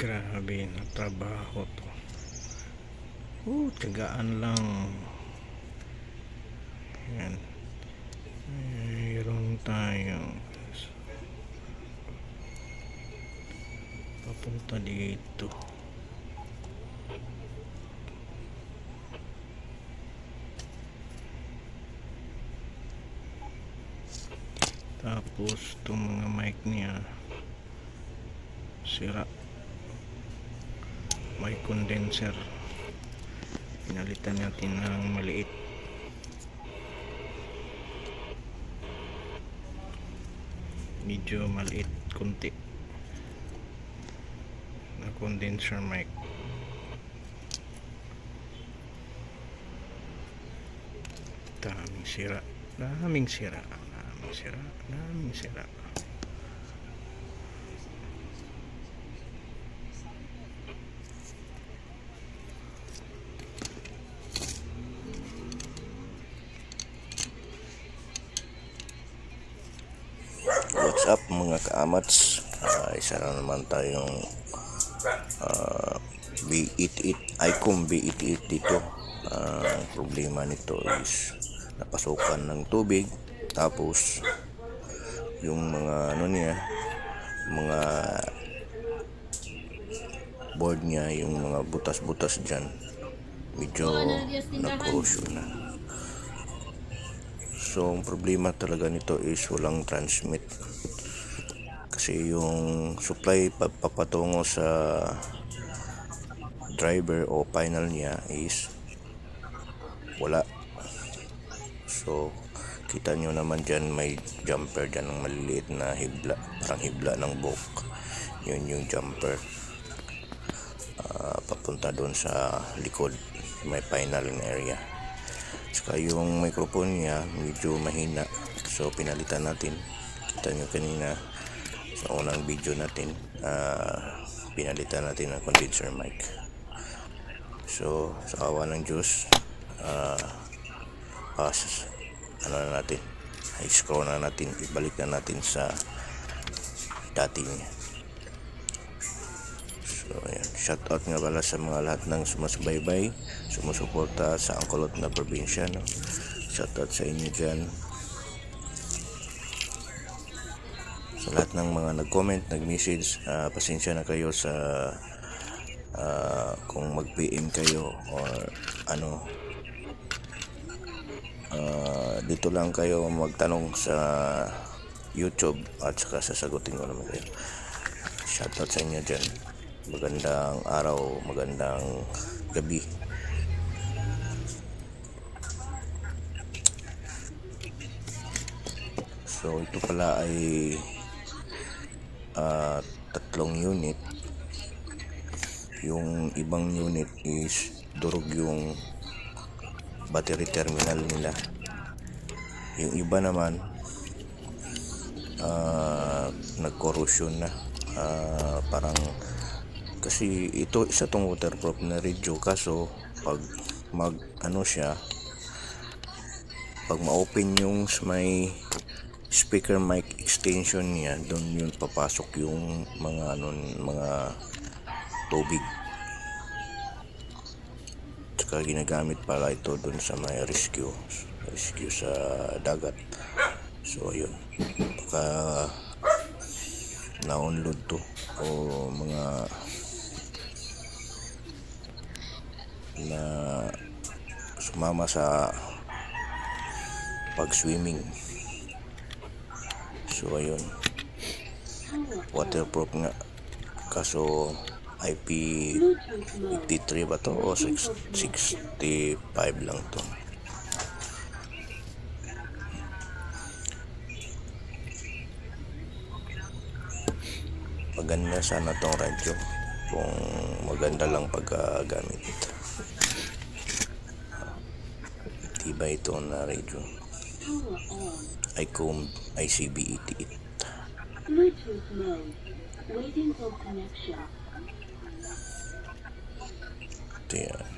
Grabe na trabaho to. Uh, tigaan lang. Yan. Mayroon tayo. Papunta dito. Tapos itong mga mic niya sira may condenser. Pinalitan natin ng maliit. Medyo maliit konti. Na condenser mic. Daming sira. Daming sira. Daming sira. Daming sira up mga kaamats? Ah, isa na naman tayong ah, B88 Icom B88 dito. Ang problema nito is napasukan ng tubig tapos yung mga ano niya mga board niya yung mga butas-butas dyan medyo nagkorosyon na So, ang problema talaga nito is walang transmit. Kasi yung supply papatungo sa driver o final niya is wala. So, kita nyo naman dyan may jumper dyan ng maliliit na hibla. Parang hibla ng book. Yun yung jumper. Ah, papunta doon sa likod. May final na area. Saka yung microphone niya medyo mahina. So pinalitan natin. Kita nyo kanina sa unang video natin. ah, pinalitan natin ang condenser mic. So sa awa ng Diyos, ah, pas, ano na natin, i-scroll na natin, ibalik na natin sa dati niya. So, ayan. Shout out nga pala sa mga lahat ng sumasbaybay, sumusuporta sa angkolot na probinsya. No? Shout out sa inyo dyan. Sa lahat ng mga nag-comment, nag-message, ah, pasensya na kayo sa ah, kung mag-PM kayo or ano. Ah, dito lang kayo magtanong sa YouTube at saka sasagutin ko naman kayo. Shoutout sa inyo dyan. Magandang araw, magandang gabi. So ito pala ay ah, tatlong unit. Yung ibang unit is durog yung battery terminal nila. Yung iba naman ah, nag-corrosion na. Ah, parang kasi ito isa tong waterproof na radio kaso pag mag ano siya pag ma-open yung may speaker mic extension niya doon yun papasok yung mga ano mga tubig. Tsaka ginagamit pala ito doon sa may rescue rescue sa dagat. So ayun. Baka na-unload to. O mga na sumama sa pag-swimming. So ayun. Waterproof nga. Kaso IP83 ba to o 6, 65 lang to. Maganda sana tong radyo kung maganda lang pagkagamit. Tibay ito na radio. Icom ICB88. Bluetooth mode. Waiting for connection. Ito yan.